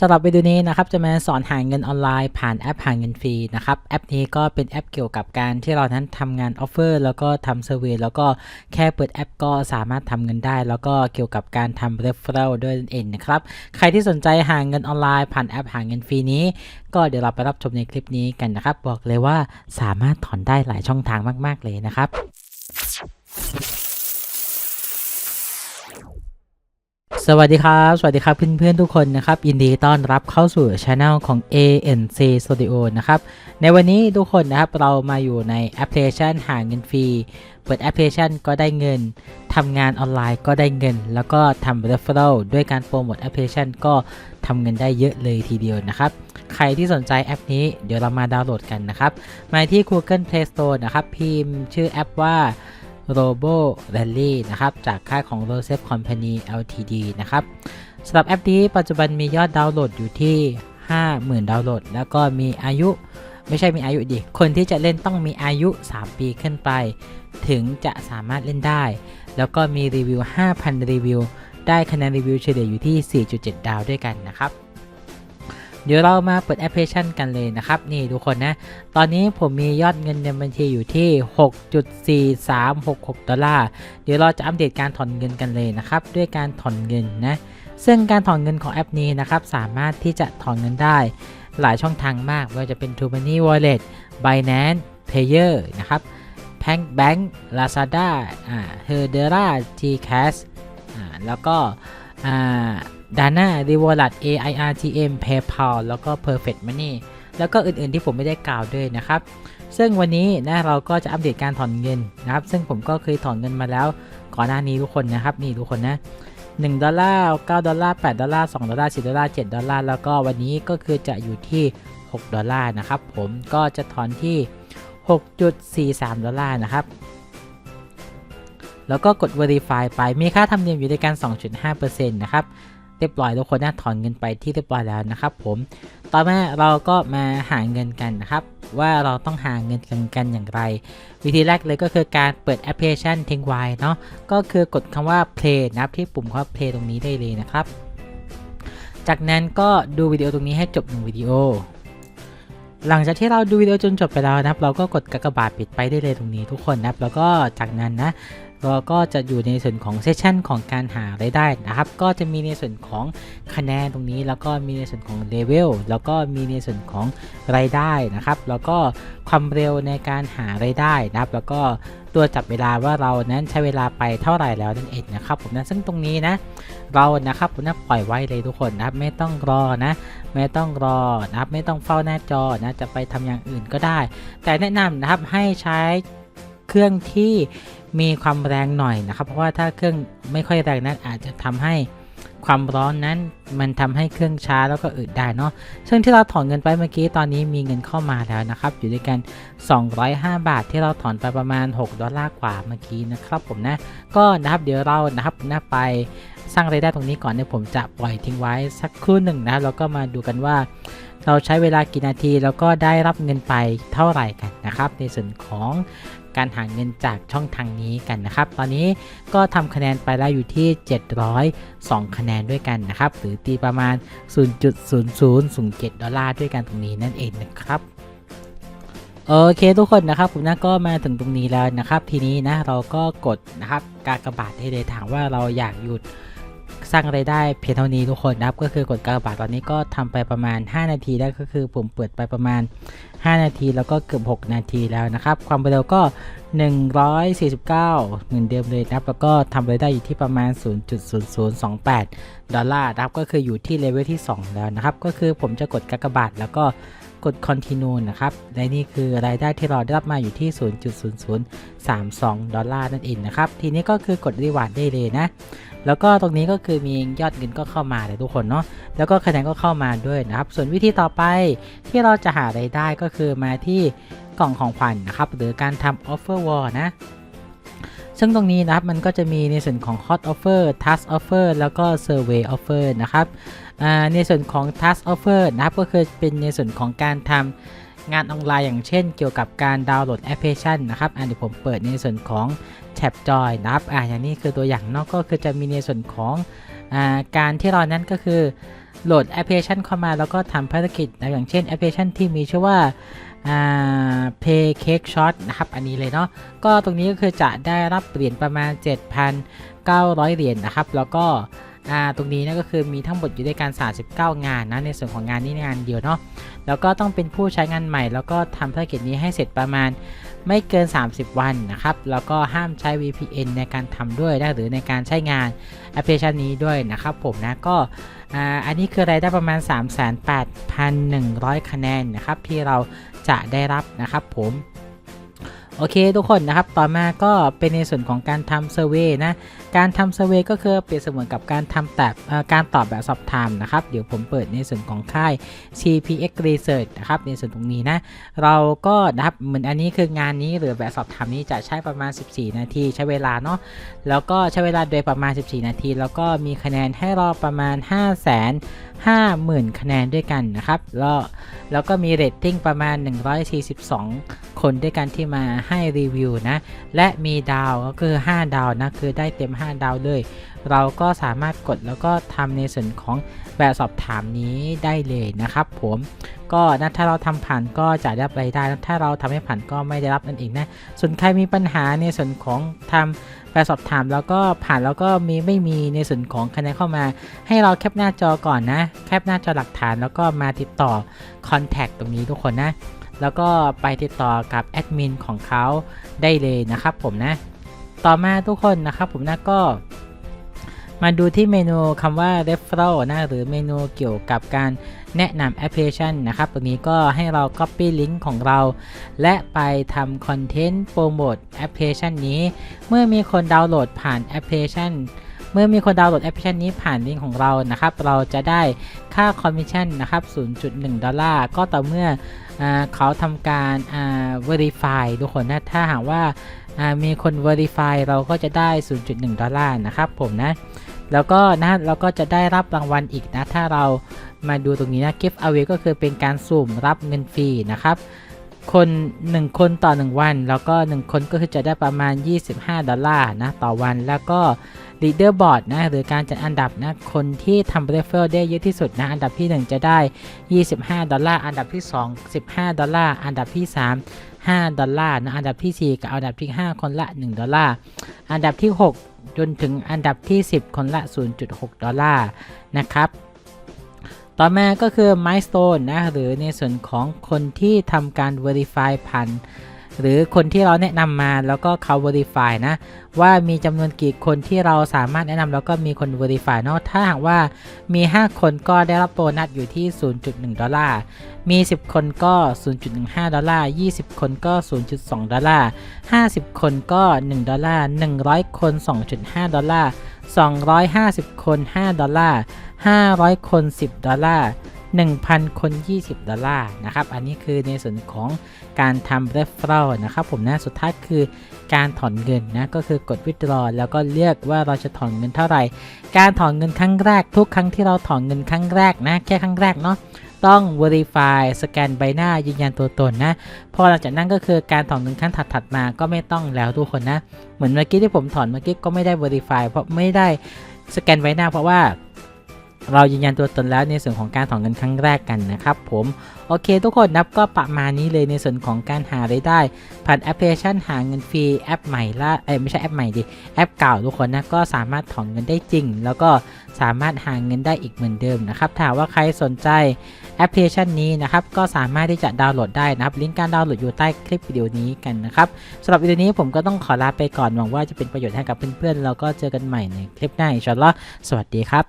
สำหรับวิดีโอนี้นะครับจะมาสอนหาเงินออนไลน์ผ่านแอปหาเงินฟรีนะครับแอปนี้ก็เป็นแอปเกี่ยวกับการที่เรานั้นทำงานออฟเฟอร์แล้วก็ทำเซอร์เวยแล้วก็แค่เปิดแอปก็สามารถทำเงินได้ แล้วก็เกี่ยวกับการทำ referral ด้วยนั่นเองนะครับใครที่สนใจหาเงินออนไลน์ผ่านแอปหาเงินฟรีนี้ ก็เดี๋ยวเราไปรับชมในคลิปนี้กันนะครับ บอกเลยว่าสามารถถอนได้หลายช่องทางมาก ๆเลยนะครับ สวัสดีครับ สวัสดีครับเพื่อนๆทุกคนนะครับยินดีต้อนรับเข้าสู่ช anel ของ ANC Studio นะครับ ในวันนี้ทุกคนนะครับเรามาอยู่ในแอปพลิเคชันหาเงินฟรี เปิดแอปพลิเคชันก็ได้เงินทำงานออนไลน์ก็ได้เงิน แล้วก็ทำ referral ด้วยการโปรโมทแอปพลิเคชันก็ทำเงินได้เยอะเลยทีเดียวนะครับ ใครที่สนใจแอปนี้เดี๋ยวเรามาดาวน์โหลดกันนะครับ มาที่ Google Play Store นะครับพิมพ์ชื่อแอปว่า Robo Rally นะครับ จากค่ายของ r o s e f Company Ltd นะครับสำหรับแอปนี้ปัจจุบันมียอดดาวน์โหลดอยู่ที่ 50,000 ดาวน์โหลด แล้วก็มีอายุไม่ใช่มีอายุดิ คนที่จะเล่นต้องมีอายุ 3 ปีขึ้นไป ถึงจะสามารถเล่นได้ แล้วก็มีรีวิว 5,000 รีวิว ได้คะแนนรีวิวเฉลี่ยอยู่ที่ 4.7 ดาวด้วยกันนะครับ เดี๋ยวเรามาเปิดแอปพลิเคชันกันเลยนะครับ นี่ทุกคนนะ ตอนนี้ผมมียอดเงินในบัญชีอยู่ที่ 6.4366 ดอลลาร์ เดี๋ยวเราจะอัปเดตการถอนเงินกันเลยนะครับ ด้วยการถอนเงินนะ ซึ่งการถอนเงินของแอปนี้นะครับ สามารถที่จะถอนเงินได้ หลายช่องทางมากไม่ว่าจะเป็น t o m o n e y Wallet Binance Payer นะครับ Bank Bank Lazada อ่า Herdera Gcash อ่าแล้วก็อ่า Dana r e v o l u t AIRTM PayPal แล้วก็ Perfect Money แล้วก็อื่นๆที่ผมไม่ได้กล่าวด้วยนะครับ ซึ่งวันนี้นะเราก็จะอัปเดตการถอนเงินนะครับ ซึ่งผมก็เคยถอนเงินมาแล้ว ก่อนหน้านี้ทุกคนนะครับ นี่ทุกคนนะ1ดอลลาร์9ดอลลาร์8ดอลลาร์2ดอลลาร์10ดอลลาร์7ดอลลาร์แล้วก็วันนี้ก็คือจะอยู่ที่ 6 ดอลลาร์นะครับ ผมก็จะถอนที่ 6.43 ดอลลาร์นะครับ แล้วก็กด verify ไปมีค่าธรรมเนียมอยู่ในการ 2.5%นะครับ เรียบร้อยทุกคนนะถอนเงินไปที่เรียบร้อยแล้วนะครับ ผมต่อมาเราก็มาหาเงินกันนะครับ ว่าเราต้องหาเงินกันกันอย่างไร วิธีแรกเลยก็คือการเปิดแอปพลิเคชันทิ้งไว้เนาะก็คือกดคำว่า play นะครับที่ปุ่มคำว่า play ตรงนี้ได้เลยนะครับ จากนั้นก็ดูวิดีโอตรงนี้ให้จบหนึ่งวิดีโอ หลังจากที่เราดูวิดีโอจนจบไปแล้วนะครับ เราก็กดกากบาทปิดไปได้เลยตรงนี้ทุกคนนะครับ แล้วก็จากนั้นนะเราก็จะอยู่ในส่วนของเซสชันของการหารายได้นะครับ ก็จะมีในส่วนของคะแนนตรงนี้ แล้วก็มีในส่วนของเลเวล แล้วก็มีในส่วนของรายได้นะครับ แล้วก็ความเร็วในการหารายได้นะครับ แล้วก็ ตัวจับเวลาว่าเรานั้นใช้เวลาไปเท่าไหร่แล้วนั่นเองนะครับผมนะซึ่งตรงนี้นะ เรานะครับผมนะปล่อยไว้เลยทุกคนนะครับไม่ต้องรอนะ ไม่ต้องรอนะครับไม่ต้องเฝ้าหน้าจอนะจะไปทำอย่างอื่นก็ได้ แต่แนะนำนะครับให้ใช้เครื่องที่มีความแรงหน่อยนะครับ เพราะว่าถ้าเครื่องไม่ค่อยแรงนั้นอาจจะทำให้ ความร้อนนั้นมันทำให้เครื่องช้าแล้วก็อืดได้เนาะ ซึ่งที่เราถอนเงินไปเมื่อกี้ตอนนี้มีเงินเข้ามาแล้วนะครับ อยู่ด้วยกัน 205 บาทที่เราถอนไปประมาณ 6 ดอลลาร์กว่าเมื่อกี้นะครับผมนะ ก็นะครับเดี๋ยวเรานะครับนะไป สร้างรายได้ตรงนี้ก่อนเดี๋ยผมจะปล่อยทิ้งไว้สักครู่หนึ่งนะครับแล้วก็มาดูกันว่า เราใช้เวลากี่นาทีแล้วก็ได้รับเงินไปเท่าไหร่กันนะครับ ในส่วนของการหาเงินจากช่องทางนี้กันนะครับ ตอนนี้ก็ทำคะแนนไปแล้วอยู่ที่ 702 คะแนนด้วยกันนะครับ หรือตีประมาณ 0.0007 ดอลลาร์ด้วยกันตรงนี้นั่นเองนะครับโอเคทุกคนนะครับผมนะก็มาถึงตรงนี้แล้วนะครับ ทีนี้นะเราก็กดนะครับ การกระบาทได้เลยถามว่าเราอยากหยุด สร้างไรายได้เพียงเท่านี้ทุกคนนะครับก็คือกดกากบาทตอนนี้ก็ทำไปประมาณ 5 นาทีแล้วก็คือผมเปิดไปประมาณ 5 นาทีแล้วก็เกือบ 6 นาทีแล้วนะครับ ความเร็วก็ 149 เหมือนเดิมเลยนะครับ แล้วก็ทำรายได้อยู่ที่ประมาณ 0.0028 ดอลลาร์นะครับก็คืออยู่ที่เลเวลที่ 2 แล้วนะครับ ก็คือผมจะกดกากบาทแล้วก็ กด continue นะครับ และนี่คือรายได้ที่เราได้รับมาอยู่ที่ 0.0032 ดอลลาร์นั่นเองนะครับ ทีนี้ก็คือกดรีวาร์ดได้เลยนะ แล้วก็ตรงนี้ก็คือมียอดเงินก็เข้ามาเลยทุกคนเนาะ แล้วก็คะแนนก็เข้ามาด้วยนะครับ ส่วนวิธีต่อไปที่เราจะหารายได้ก็คือมาที่กล่องของขวัญนนะครับ หรือการทำ offer wall นะ ซึ่งตรงนี้นะครับมันก็จะมีในส่วนของ hot offer task offer แล้วก็ survey offer นะครับในส่วนของ task offer นะครับก็คือเป็นในส่วนของการทำงานออนไลน์อย่างเช่น เกี่ยวกับการดาวน์โหลดแอปพลิเคชันนะครับอันนี้ผมเปิดในส่วนของแท็บจอยนะครับอ่าอย่างนี้คือตัวอย่างนอกก็คือจะมีในส่วนของอาการที่เรานั้นก็คือโหลดแอปพลิเคชันเข้ามาแล้วก็ทำภารกิจนะอย่างเช่นแอปพลิเคชันที่มีชื่อว่า อ่าเพย์เค้กช็อตนะครับอันนี้เลยเนาะก็ตรงนี้ก็คือจะได้รับเหรียญประมาณ 7,900 เหรียญนะครับ แล้วก็อ่าตรงนี้นะก็คือมีทั้งหมดอยู่ด้วยกัน 39 งานนะในส่วนของงานนี้งานเดียวเนาะแล้วก็ต้องเป็นผู้ใช้งานใหม่ แล้วก็ทำภารกิจนี้ให้เสร็จประมาณ ไม่เกิน 30 วันนะครับ แล้วก็ห้ามใช้ VPN ในการทำด้วยนะหรือในการใช้งานแอปพลิเคชันนี้ด้วยนะครับผมนะก็อันนี้คือรายได้ประมาณ 38,100 คะแนนนะครับที่เราจะได้รับนะครับผม โอเคทุกคนนะครับ ต่อมาก็เป็นในส่วนของการทำเซอร์เวยนะ การทำเซอร์เวยก็คือเปรียบเสมือนกับการทำแบบการตอบแบบสอบถามนะครับ เดี๋ยวผมเปิดในส่วนของค่าย CPX Research นะครับ ในส่วนตรงนี้นะ เราก็นะครับเหมือนอันนี้คืองานนี้หรือแบบสอบถามนี้จะใช้ประมาณ 14 นาทีใช้เวลาเนาะ แล้วก็ใช้เวลาโดยประมาณ 14 นาที แล้วก็มีคะแนนให้เราประมาณ5 5 0 0 0 0 คะแนนด้วยกันนะครับ แล้วแล้วก็มีเรตติ้งประมาณ 142 คนด้วยกันที่มาให้รีวิวนะและมีดาวก็คือ 5 ดาวนะคือได้เต็ม 5 ดาวเลย เราก็สามารถกดแล้วก็ทำในส่วนของแบบสอบถามนี้ได้เลยนะครับผมก็นะถ้าเราทำผ่านก็จะได้รับรายได้ถ้าเราทำไม่ผ่านก็ไม่ได้รับนั่นเองนะส่วนใครมีปัญหาในส่วนของทำแบบสอบถามแล้วก็ผ่านแล้วก็มีไม่มีในส่วนของคะแนนเข้ามา ให้เราแคปหน้าจอก่อนนะ แคปหน้าจอหลักฐานแล้วก็มาติดต่อ Contact ตรงนี้ทุกคนนะ แล้วก็ไปติดต่อกับแอดมินของเขาได้เลยนะครับผมนะ ต่อมาทุกคนนะครับผมนะก็มาดูที่เมนูคำว่า referral นะหรือเมนูเกี่ยวกับการแนะนำแอปพลิเคชันนะครับตรงนี้ก็ให้เรา copy ลิงก์ของเรา และไปทำคอนเทนต์โปรโมทแอปพลิเคชันนี้ เมื่อมีคนดาวน์โหลดผ่านแอปพลิเคชัน มื่อมีคนดาวน์โหลดแอปพลิเคชันนี้ผ่านลิงก์ของเรานะครับ เราจะได้ค่าคอมมิชชั่นนะครับ 0.1 ดอลลาร์ ก็ต่อเมื่ออเขาทำการอ่า verify ทุกคนนะ ถ้าหากว่าอ่ามีคน verify เราก็จะได้ 0.1 ดอลลาร์นะครับผมนะ แล้วก็นะเราก็จะได้รับรางวัลอีกนะ ถ้าเรามาดูตรงนี้นะ gift away ก็คือเป็นการสุ่มรับเงินฟรีนะครับคน 1 คนต่อ 1 วัน แล้วก็ 1 คนก็คือจะได้ประมาณ 25 ดอลลาร์นะ ต่อวันแล้วก็ leaderboard นะหรือการจัดอันดับนะคนที่ทำ referral ได้เยอะที่สุดนะอันดับที่ 1 จะได้ 25 ดอลลาร์อันดับที่ 2 15 ดอลลาร์อันดับที่ 3 5 ดอลลาร์นะอันดับที่ 4 กับอันดับที่ 5 คนละ 1 ดอลลาร์ อันดับที่ 6 จนถึงอันดับที่ 10 คนละ 0.6 ดอลลาร์นะครับ ต่อมาก็คือ milestone นะหรือในส่วนของคนที่ทำการ verify ผ่าน หรือคนที่เราแนะนำมาแล้วก็เขา verify นะ ว่ามีจำนวนกี่คนที่เราสามารถแนะนำแล้วก็มีคน verify เนาะถ้าหากว่ามี 5 คนก็ได้รับโบนัสอยู่ที่ 0.1 ดอลลาร์ มี 10 คนก็ 0.15 ดอลลาร์ 20 คนก็ 0.2 ดอลลาร์ 50 คนก็ 1 ดอลลาร์ 100 คน 2.5 ดอลลาร์ 250 คน 5 ดอลลาร์ 500 คน 10 ดอลลาร์ 1,000 คน 20 ดอลลาร์นะครับ อันนี้คือในส่วนของการทำ referral นะครับผมนะ สุดท้ายคือการถอนเงินนะ ก็คือกด withdraw แล้วก็เลือกว่าเราจะถอนเงินเท่าไหร่ การถอนเงินครั้งแรก ทุกครั้งที่เราถอนเงินครั้งแรกนะ แค่ครั้งแรกเนาะต้อง verify สแกนใบหน้ายืนยันตัวตนนะ พอหลังจากนั้นก็คือการถอนเงินขั้นถัดๆมาก็ไม่ต้องแล้วทุกคนนะ เหมือนเมื่อกี้ที่ผมถอนเมื่อกี้ก็ไม่ได้ verify เพราะไม่ได้สแกนใบหน้าเพราะว่า เรายืนยันตัวตนแล้วในส่วนของการถอนเงินครั้งแรกกันนะครับผม โอเคทุกคนนับก็ประมาณนี้เลยในส่วนของการหารายได้ ผ่านแอปพลิเคชันหาเงินฟรีแอปใหม่ละเอ้ไม่ใช่แอปใหม่ดิแอปเก่าทุกคนนะก็สามารถถอนเงินได้จริง แล้วก็สามารถหาเงินได้อีกเหมือนเดิมนะครับถ้าว่าใครสนใจแอปพลิเคชันนี้นะครับก็สามารถที่จะดาวน์โหลดได้นะครับลิงก์การดาวน์โหลดอยู่ใต้คลิปวิดีโอนี้กันนะครับสำหรับวิดีโอนี้ผมก็ต้องขอลาไปก่อนหวังว่าจะเป็นประโยชน์ให้กับเพื่อนๆแล้วก็เจอกันใหม่ในคลิปหน้าอินชาอัลลอฮ์สวัสดีครับ